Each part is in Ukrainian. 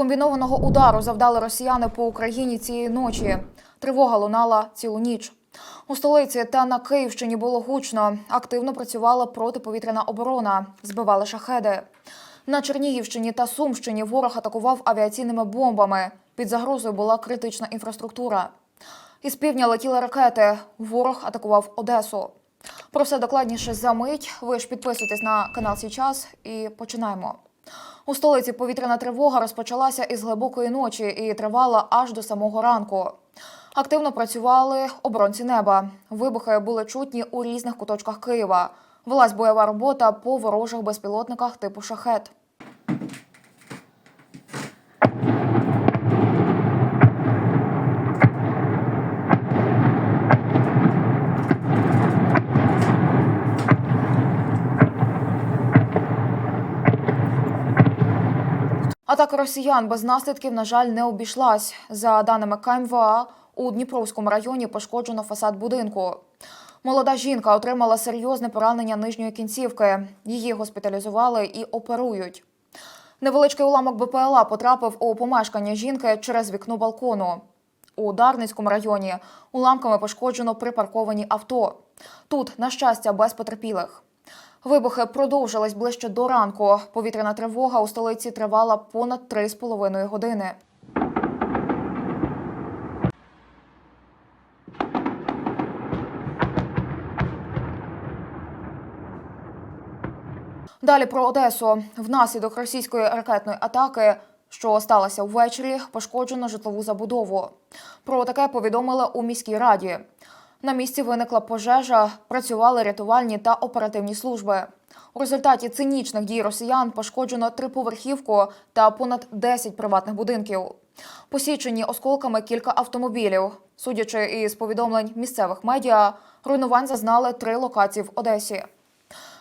Комбінованого удару завдали росіяни по Україні цієї ночі. Тривога лунала цілу ніч. У столиці та на Київщині було гучно. Активно працювала протиповітряна оборона, збивали шахеди. На Чернігівщині та Сумщині ворог атакував авіаційними бомбами. Під загрозою була критична інфраструктура. Із півдня летіли ракети. Ворог атакував Одесу. Про все докладніше за мить. Ви ж підписуйтесь на канал «Сій час» і починаємо. У столиці повітряна тривога розпочалася із глибокої ночі і тривала аж до самого ранку. Активно працювали оборонці неба. Вибухи були чутні у різних куточках Києва. Велась бойова робота по ворожих безпілотниках типу шахет. Атака росіян без наслідків, на жаль, не обійшлась. За даними КМВА, у Дніпровському районі пошкоджено фасад будинку. Молода жінка отримала серйозне поранення нижньої кінцівки. Її госпіталізували і оперують. Невеличкий уламок БПЛА потрапив у помешкання жінки через вікно балкону. У Дарницькому районі уламками пошкоджено припарковані авто. Тут, на щастя, без потерпілих. Вибухи продовжились ближче до ранку. Повітряна тривога у столиці тривала понад 3,5 години. Далі про Одесу. Внаслідок російської ракетної атаки, що сталося ввечері, пошкоджено житлову забудову. Про таке повідомили у міській раді. На місці виникла пожежа, працювали рятувальні та оперативні служби. У результаті цинічних дій росіян пошкоджено триповерхівку та понад 10 приватних будинків. Посічені осколками кілька автомобілів. Судячи із повідомлень місцевих медіа, руйнувань зазнали три локації в Одесі.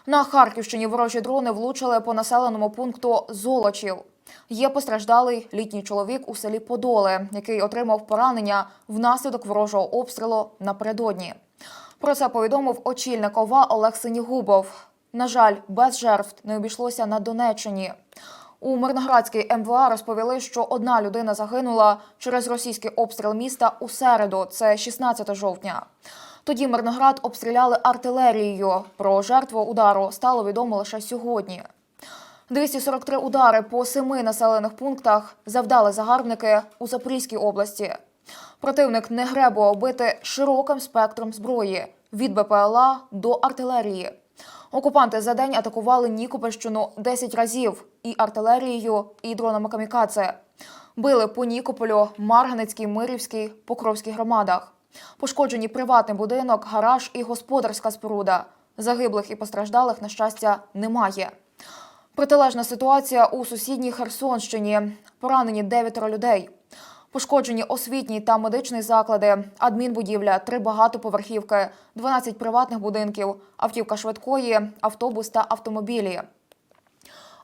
На Харківщині ворожі дрони влучили по населеному пункту Золочів. Є постраждалий літній чоловік у селі Подоле, який отримав поранення внаслідок ворожого обстрілу напередодні. Про це повідомив очільник ОВА Олег Синігубов. На жаль, без жертв не обійшлося на Донеччині. У Мирноградській МВА розповіли, що одна людина загинула через російський обстріл міста у середу, це 16 жовтня. Тоді Мирноград обстріляли артилерією. Про жертву удару стало відомо лише сьогодні. 243 удари по семи населених пунктах завдали загарбники у Запорізькій області. Противник не гребував бити широким спектром зброї від БПЛА до артилерії. Окупанти за день атакували Нікопольщину 10 разів і артилерією, і дронами камікадзе. Били по Нікополю, Марганецькій, Мирівській, Покровській громадах. Пошкоджені приватний будинок, гараж і господарська споруда. Загиблих і постраждалих, на щастя, немає. Протилежна ситуація у сусідній Херсонщині. Поранені дев'ятеро людей. Пошкоджені освітні та медичні заклади, адмінбудівля, три багатоповерхівки, 12 приватних будинків, автівка швидкої, автобус та автомобілі.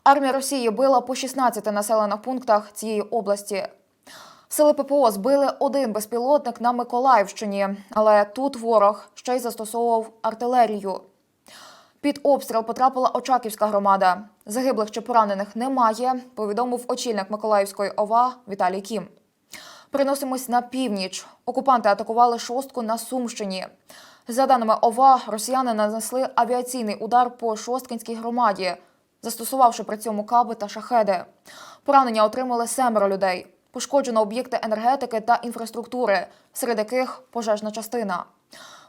Армія Росії била по 16 населених пунктах цієї області. Сили ППО збили один безпілотник на Миколаївщині, але тут ворог ще й застосовував артилерію. Під обстріл потрапила Очаківська громада. Загиблих чи поранених немає, повідомив очільник Миколаївської ОВА Віталій Кім. Переносимось на північ. Окупанти атакували шостку на Сумщині. За даними ОВА, росіяни нанесли авіаційний удар по шосткинській громаді, застосувавши при цьому каби та шахеди. Поранення отримали семеро людей. Пошкоджено об'єкти енергетики та інфраструктури, серед яких пожежна частина.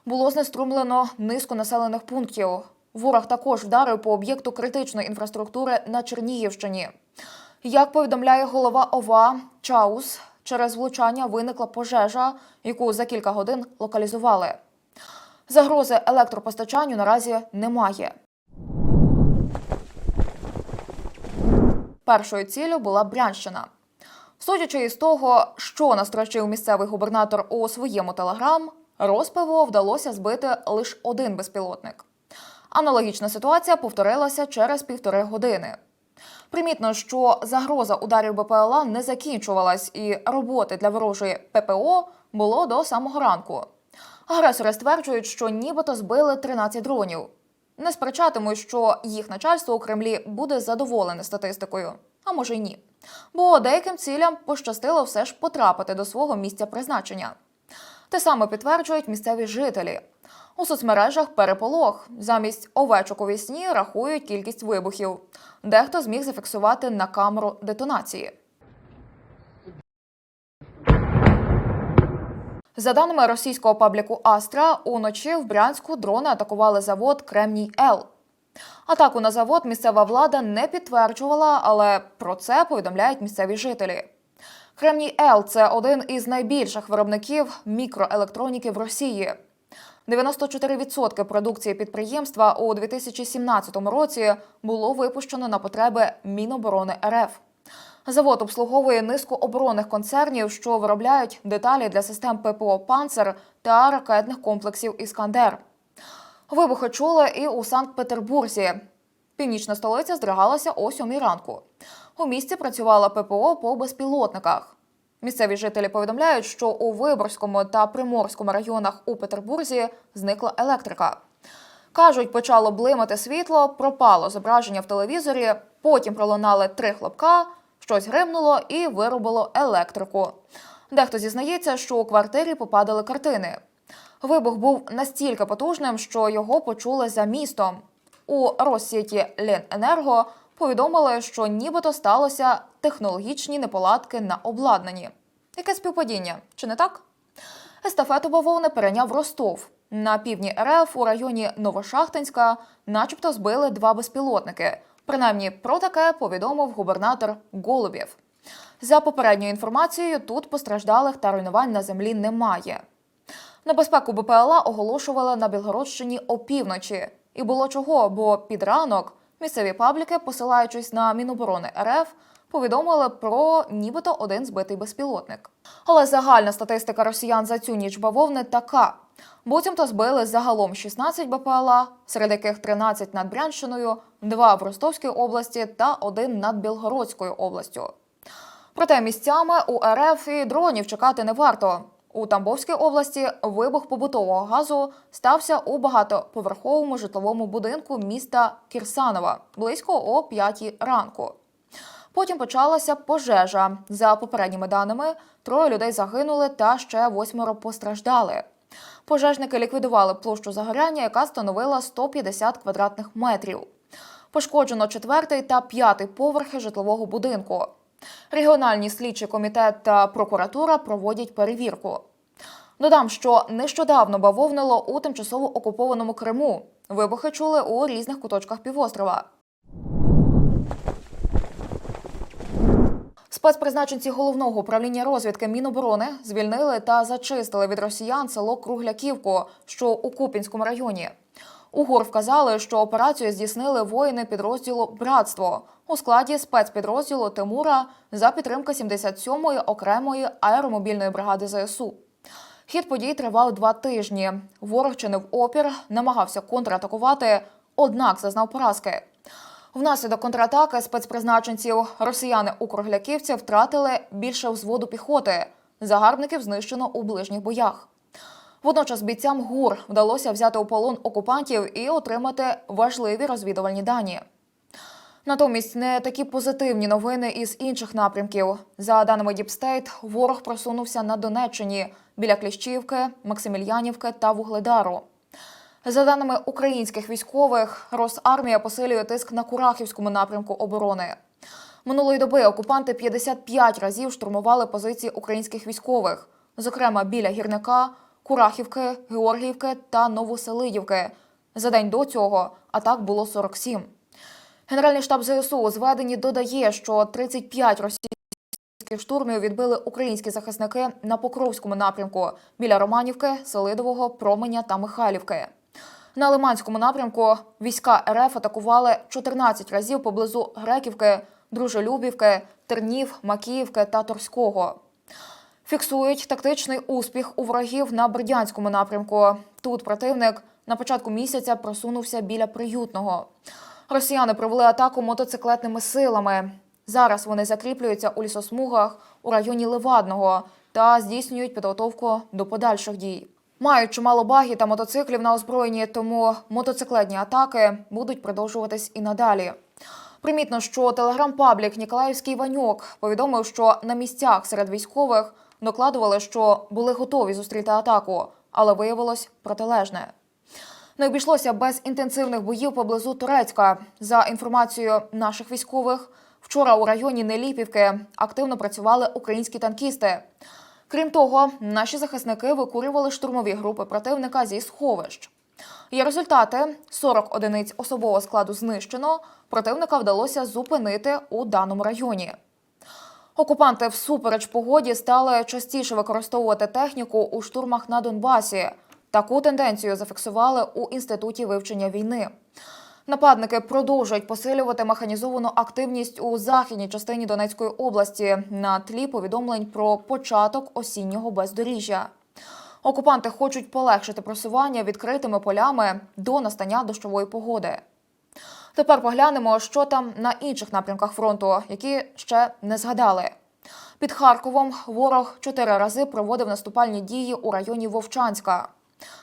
Було знеструмлено низку населених пунктів. Ворог також вдарив по об'єкту критичної інфраструктури на Чернігівщині. Як повідомляє голова ОВА Чаус, через влучання виникла пожежа, яку за кілька годин локалізували. Загрози електропостачанню наразі немає. Першою ціллю була Брянщина. Судячи із того, що настрочив місцевий губернатор у своєму телеграм, розпиву вдалося збити лише один безпілотник. Аналогічна ситуація повторилася через півтори години. Примітно, що загроза ударів БПЛА не закінчувалась, і роботи для ворожої ППО було до самого ранку. Агресори стверджують, що нібито збили 13 дронів. Не сперечатимуть, що їх начальство у Кремлі буде задоволене статистикою, а може й ні. Бо деяким цілям пощастило все ж потрапити до свого місця призначення. Те саме підтверджують місцеві жителі. У соцмережах переполох. Замість овечок у вісні рахують кількість вибухів. Дехто зміг зафіксувати на камеру детонації. За даними російського пабліку Астра, уночі в Брянську дрони атакували завод Кремній Л. Атаку на завод місцева влада не підтверджувала, але про це повідомляють місцеві жителі. Кремній Л це один із найбільших виробників мікроелектроніки в Росії. 94% продукції підприємства у 2017 році було випущено на потреби Міноборони РФ. Завод обслуговує низку оборонних концернів, що виробляють деталі для систем ППО «Панцер» та ракетних комплексів Іскандер. Вибухи чули і у Санкт-Петербурзі. Північна столиця здригалася о сьомій ранку. У місті працювала ППО по безпілотниках. Місцеві жителі повідомляють, що у Виборському та Приморському районах у Петербурзі зникла електрика. Кажуть, почало блимати світло, пропало зображення в телевізорі, потім пролунали три хлопка, щось гримнуло і виробило електрику. Дехто зізнається, що у квартирі попадали картини. Вибух був настільки потужним, що його почули за містом. У Россіті Лененерго повідомили, що нібито сталося технологічні неполадки на обладнанні. Яке співпадіння? Чи не так? Естафету бавовни перейняв Ростов. На півдні РФ у районі Новошахтинська начебто збили два безпілотники. Принаймні про таке повідомив губернатор Голубєв. За попередньою інформацією, тут постраждалих та руйнувань на землі немає. Небезпеку БПЛА оголошували на Білгородщині опівночі. І було чого, бо під ранок місцеві пабліки, посилаючись на Міноборони РФ, повідомили про нібито один збитий безпілотник. Але загальна статистика росіян за цю ніч бавовни така: буцімто збили загалом 16 БПЛА, серед яких 13 над Брянщиною, 2 в Ростовській області та 1 над Білгородською областю. Проте місцями у РФ і дронів чекати не варто. У Тамбовській області вибух побутового газу стався у багатоповерховому житловому будинку міста Кірсанова близько о 5 ранку. Потім почалася пожежа. За попередніми даними, троє людей загинули та ще восьмеро постраждали. Пожежники ліквідували площу загоряння, яка становила 150 квадратних метрів. Пошкоджено четвертий та п'ятий поверхи житлового будинку. Регіональні слідчі комітет та прокуратура проводять перевірку. Додам, що нещодавно бавовнило у тимчасово окупованому Криму. Вибухи чули у різних куточках півострова. Спецпризначенці головного управління розвідки Міноборони звільнили та зачистили від росіян село Кругляківку, що у Купінському районі. У ГУР вказали, що операцію здійснили воїни підрозділу Братство у складі спецпідрозділу Тимура за підтримки 77-ї окремої аеромобільної бригади ЗСУ. Хід подій тривав два тижні. Ворог чинив опір, намагався контратакувати, однак зазнав поразки. Внаслідок контратаки спецпризначенців росіяни у Кругляківці втратили більше взводу піхоти. Загарбників знищено у ближніх боях. Водночас бійцям ГУР вдалося взяти у полон окупантів і отримати важливі розвідувальні дані. Натомість не такі позитивні новини із інших напрямків. За даними Діпстейт, ворог просунувся на Донеччині біля Кліщівки, Максимільянівки та Вугледару. За даними українських військових, Росармія посилює тиск на Курахівському напрямку оборони. Минулої доби окупанти 55 разів штурмували позиції українських військових, зокрема біля гірника, Курахівки, Георгіївки та Новоселидівки. За день до цього атак було 47. Генеральний штаб ЗСУ у зведенні додає, що 35 російських штурмів відбили українські захисники на Покровському напрямку біля Романівки, Селидового, Променя та Михайлівки. На Лиманському напрямку війська РФ атакували 14 разів поблизу Греківки, Дружелюбівки, Тернів, Макіївки та Торського. Фіксують тактичний успіх у ворогів на Бердянському напрямку. Тут противник на початку місяця просунувся біля приютного. Росіяни провели атаку мотоциклетними силами. Зараз вони закріплюються у лісосмугах у районі Левадного та здійснюють підготовку до подальших дій. Мають чимало багів та мотоциклів на озброєнні, тому мотоциклетні атаки будуть продовжуватись і надалі. Примітно, що телеграм-паблік Ніколаївський Ваньок повідомив, що на місцях серед військових докладували, що були готові зустріти атаку, але виявилось протилежне. Не обійшлося без інтенсивних боїв поблизу Турецька. За інформацією наших військових, вчора у районі Неліпівки активно працювали українські танкісти. Крім того, наші захисники викурювали штурмові групи противника зі сховищ. Є результати: 40 одиниць особового складу знищено. Противника вдалося зупинити у даному районі. Окупанти всупереч погоді стали частіше використовувати техніку у штурмах на Донбасі. Таку тенденцію зафіксували у інституті вивчення війни. Нападники продовжують посилювати механізовану активність у західній частині Донецької області на тлі повідомлень про початок осіннього бездоріжжя. Окупанти хочуть полегшити просування відкритими полями до настання дощової погоди. Тепер поглянемо, що там на інших напрямках фронту, які ще не згадали. Під Харковом ворог чотири рази проводив наступальні дії у районі Вовчанська.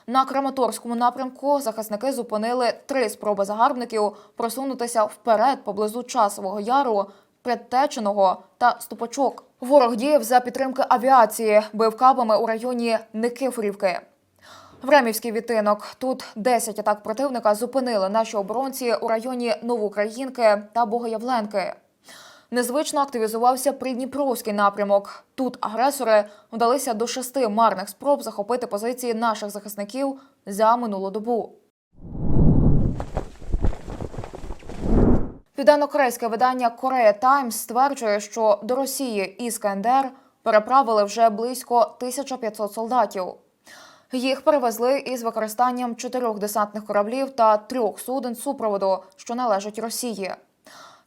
На Краматорському напрямку захисники зупинили три спроби загарбників просунутися вперед поблизу часового яру, предтеченого та ступочок. Ворог діяв за підтримки авіації, бив кабами у районі Никифорівки. Времівський відтинок. Тут 10 атак противника зупинили наші оборонці у районі Новоукраїнки та Богоявленки. Незвично активізувався Придніпровський напрямок. Тут агресори вдалися до шести марних спроб захопити позиції наших захисників за минулу добу. Південно-корейське видання Korea Times стверджує, що до Росії із КНДР переправили вже близько 1500 солдатів. Їх перевезли із використанням чотирьох десантних кораблів та трьох суден супроводу, що належать Росії.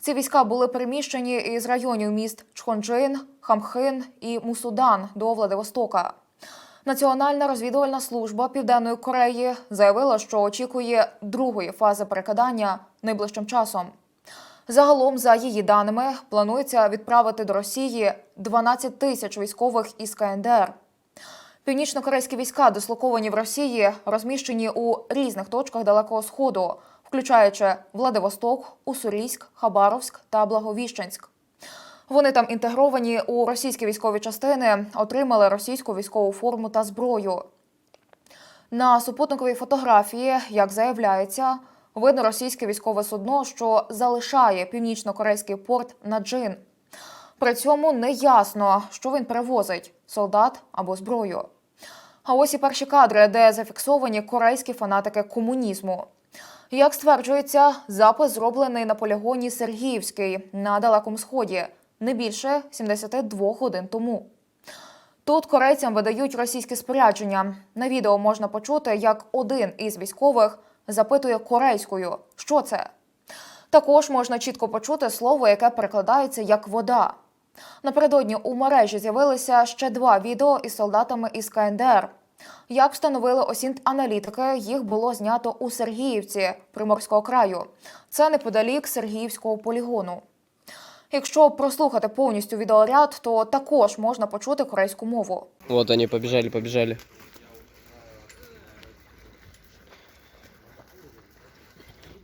Ці війська були переміщені із районів міст Чхонджин, Хамхин і Мусудан до Владивостока. Національна розвідувальна служба Південної Кореї заявила, що очікує другої фази перекидання найближчим часом. Загалом, за її даними, планується відправити до Росії 12 тисяч військових із КНДР. Північно-корейські війська, дислоковані в Росії, розміщені у різних точках Далекого Сходу, включаючи Владивосток, Уссурійськ, Хабаровськ та Благовіщенськ. Вони там інтегровані у російські військові частини, отримали російську військову форму та зброю. На супутниковій фотографії, як заявляється, видно російське військове судно, що залишає північно-корейський порт Наджин. При цьому не ясно, що він перевозить солдат або зброю. А ось і перші кадри, де зафіксовані корейські фанатики комунізму. Як стверджується, запис зроблений на полігоні Сергіївський на Далекому Сході не більше 72 годин тому. Тут корейцям видають російське спорядження. На відео можна почути, як один із військових запитує корейською, що це. Також можна чітко почути слово, яке перекладається як вода. Напередодні у мережі з'явилися ще два відео із солдатами із КНДР. Як встановили осінт-аналітики, їх було знято у Сергіївці Приморського краю. Це неподалік Сергіївського полігону. Якщо прослухати повністю відеоряд, то також можна почути корейську мову. Вот они, побежали, побежали.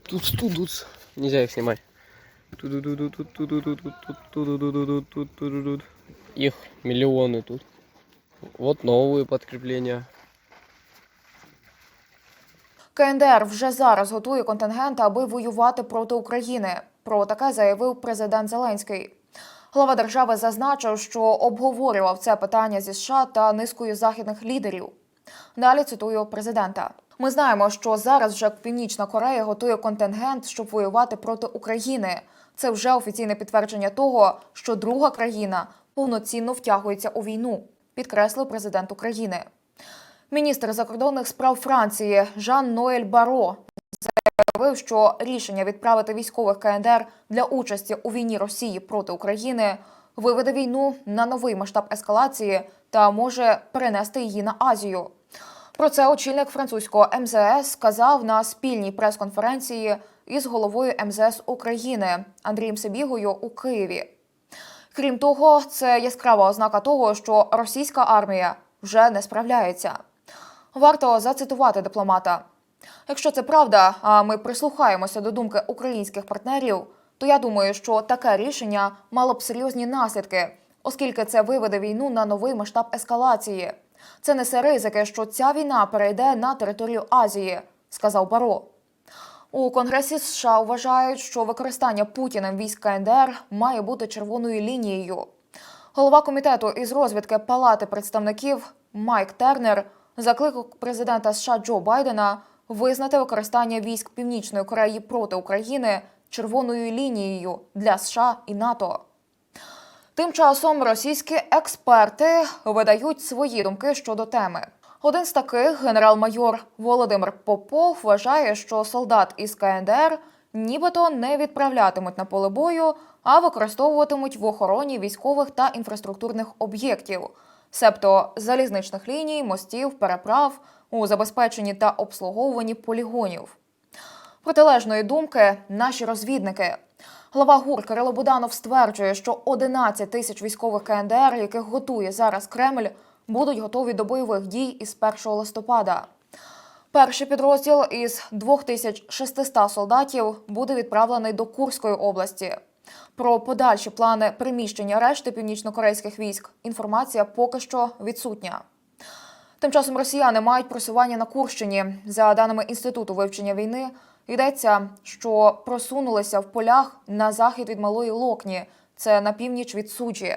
Тут, тут, тут. Нельзя их снимать. Ту-ду-ду-ду-ду-ду-ду-ду-ду-ду-ду-ду-ду-ду-ду. Их миллионы тут. Вот новые подкрепления. КНДР вже зараз готує контингент, аби воювати проти України. Про таке заявив президент Зеленський. Глава держави зазначив, що обговорював це питання зі США та низкою західних лідерів. Далі цитую президента. Ми знаємо, що зараз вже Північна Корея готує контингент, щоб воювати проти України. Це вже офіційне підтвердження того, що друга країна повноцінно втягується у війну, підкреслив президент України. Міністр закордонних справ Франції Жан Ноель Баро заявив, що рішення відправити військових КНДР для участі у війні Росії проти України виведе війну на новий масштаб ескалації та може перенести її на Азію. Про це очільник французького МЗС сказав на спільній прес-конференції із головою МЗС України Андрієм Сибігою у Києві. Крім того, це яскрава ознака того, що російська армія вже не справляється. Варто зацитувати дипломата. Якщо це правда, а ми прислухаємося до думки українських партнерів, то я думаю, що таке рішення мало б серйозні наслідки, оскільки це виведе війну на новий масштаб ескалації. Це несе ризики, що ця війна перейде на територію Азії, сказав Баро. У Конгресі США вважають, що використання Путіним військ КНДР має бути червоною лінією. Голова комітету із розвідки Палати представників Майк Тернер закликав президента США Джо Байдена визнати використання військ Північної Кореї проти України червоною лінією для США і НАТО. Тим часом російські експерти видають свої думки щодо теми. Один з таких, генерал-майор Володимир Попов, вважає, що солдат із КНДР нібито не відправлятимуть на поле бою, а використовуватимуть в охороні військових та інфраструктурних об'єктів, себто залізничних ліній, мостів, переправ у забезпеченні та обслуговуванні полігонів. Протилежної думки наші розвідники. Глава ГУР Кирило Буданов стверджує, що 11 тисяч військових КНДР, яких готує зараз Кремль, будуть готові до бойових дій із 1 листопада. Перший підрозділ із 2600 солдатів буде відправлений до Курської області. Про подальші плани приміщення решти північнокорейських військ інформація поки що відсутня. Тим часом росіяни мають просування на Курщині. За даними інституту вивчення війни, йдеться, що просунулися в полях на захід від малої Локні, це на північ від Суджі.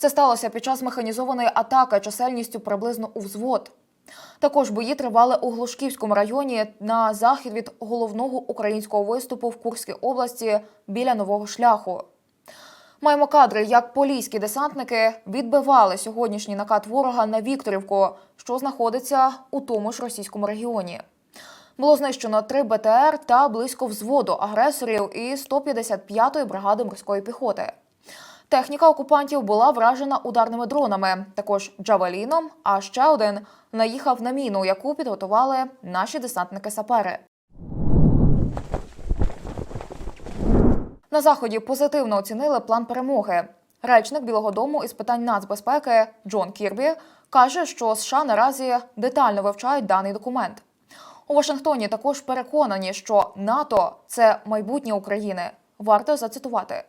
Це сталося під час механізованої атаки чисельністю приблизно у взвод. Також бої тривали у Глушківському районі на захід від головного українського виступу в Курській області біля нового шляху. Маємо кадри, як поліські десантники відбивали сьогоднішній накат ворога на Вікторівку, що знаходиться у тому ж російському регіоні. Було знищено три БТР та близько взводу агресорів із 155-ї бригади морської піхоти. Техніка окупантів була вражена ударними дронами, також джавеліном. А ще один наїхав на міну, яку підготували наші десантники-сапери. На заході позитивно оцінили план перемоги. Речник Білого Дому із питань нацбезпеки Джон Кірбі каже, що США наразі детально вивчають даний документ. У Вашингтоні також переконані, що НАТО це майбутнє України. Варто зацитувати.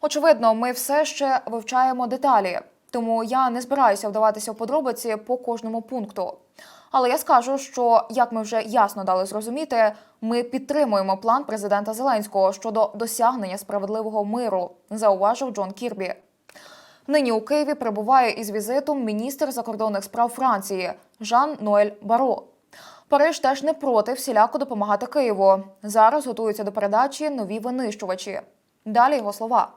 Очевидно, ми все ще вивчаємо деталі, тому я не збираюся вдаватися в подробиці по кожному пункту. Але я скажу, що як ми вже ясно дали зрозуміти, ми підтримуємо план президента Зеленського щодо досягнення справедливого миру, зауважив Джон Кірбі. Нині у Києві перебуває із візитом міністр закордонних справ Франції Жан Ноель Баро. Париж теж не проти всіляко допомагати Києву. Зараз готуються до передачі нові винищувачі. Далі його слова.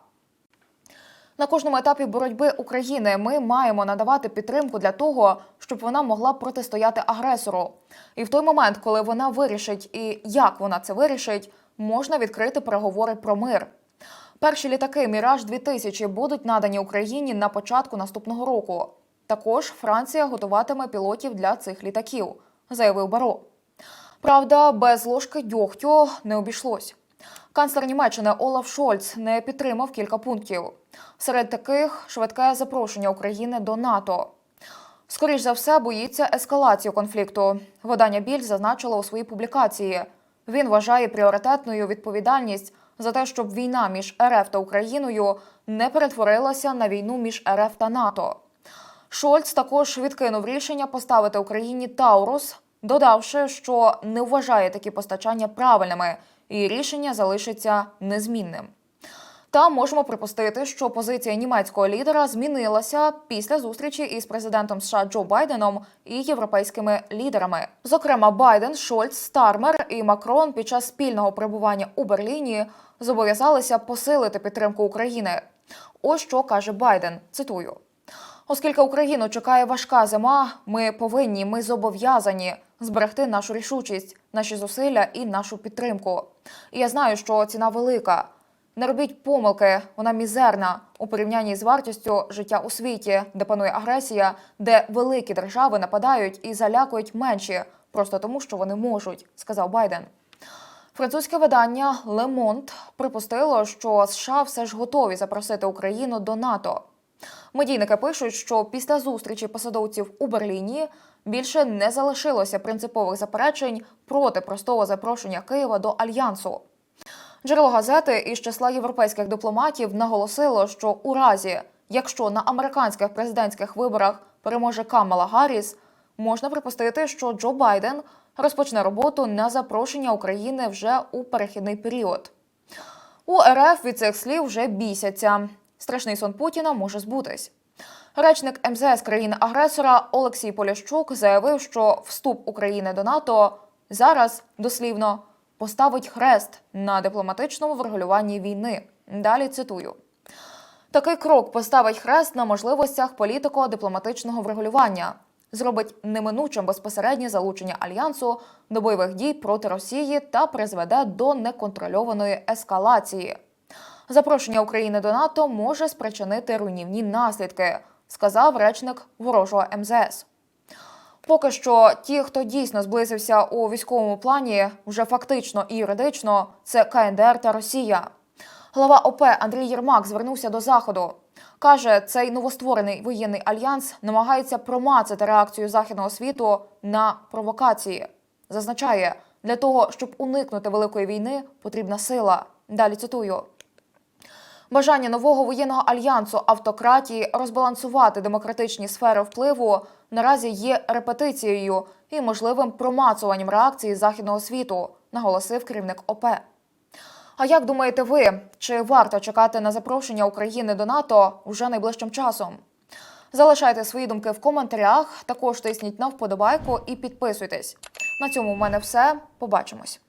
На кожному етапі боротьби України ми маємо надавати підтримку для того, щоб вона могла протистояти агресору. І в той момент, коли вона вирішить і як вона це вирішить, можна відкрити переговори про мир. Перші літаки Міраж 2000 будуть надані Україні на початку наступного року. Також Франція готуватиме пілотів для цих літаків, заявив Баро. Правда, без ложки дьогтю не обійшлось. Канцлер Німеччини Олаф Шольц не підтримав кілька пунктів. Серед таких швидке запрошення України до НАТО. Скоріш за все, боїться ескалацію конфлікту. Видання Біль зазначило у своїй публікації. Він вважає пріоритетною відповідальність за те, щоб війна між РФ та Україною не перетворилася на війну між РФ та НАТО. Шольц також відкинув рішення поставити Україні Таурус, додавши, що не вважає такі постачання правильними, і рішення залишиться незмінним. Та можемо припустити, що позиція німецького лідера змінилася після зустрічі із президентом США Джо Байденом і європейськими лідерами. Зокрема, Байден, Шольц, Стармер і Макрон під час спільного перебування у Берліні зобов'язалися посилити підтримку України. Ось що каже Байден. Цитую. Оскільки Україну чекає важка зима, ми повинні, ми зобов'язані зберегти нашу рішучість, наші зусилля і нашу підтримку. І я знаю, що ціна велика. Не робіть помилки, вона мізерна у порівнянні з вартістю життя у світі, де панує агресія, де великі держави нападають і залякують менші, просто тому, що вони можуть, сказав Байден. Французьке видання Le Monde припустило, що США все ж готові запросити Україну до НАТО. Медійники пишуть, що після зустрічі посадовців у Берліні більше не залишилося принципових заперечень проти простого запрошення Києва до альянсу. Джерело газети із числа європейських дипломатів наголосило, що у разі, якщо на американських президентських виборах переможе Камала Гарріс, можна припустити, що Джо Байден розпочне роботу на запрошення України вже у перехідний період. У РФ від цих слів вже бісяться. Страшний сон Путіна може збутись. Речник МЗС країни-агресора Олексій Полящук заявив, що вступ України до НАТО зараз дослівно поставить хрест на дипломатичному врегулюванні війни. Далі цитую. Такий крок поставить хрест на можливостях політико-дипломатичного врегулювання, зробить неминучим безпосереднє залучення альянсу до бойових дій проти Росії та призведе до неконтрольованої ескалації. Запрошення України до НАТО може спричинити руйнівні наслідки, сказав речник ворожого МЗС. Поки що, ті, хто дійсно зблизився у військовому плані, вже фактично і юридично, це КНДР та Росія. Глава ОП Андрій Єрмак звернувся до заходу. Каже, цей новостворений воєнний альянс намагається промацати реакцію західного світу на провокації. Зазначає, для того, щоб уникнути великої війни, потрібна сила. Далі цитую. Бажання нового воєнного альянсу автократії розбалансувати демократичні сфери впливу наразі є репетицією і можливим промацуванням реакції західного світу, наголосив керівник ОП. А як думаєте ви, чи варто чекати на запрошення України до НАТО вже найближчим часом? Залишайте свої думки в коментарях, також тисніть на вподобайку і підписуйтесь. На цьому в мене все. Побачимось.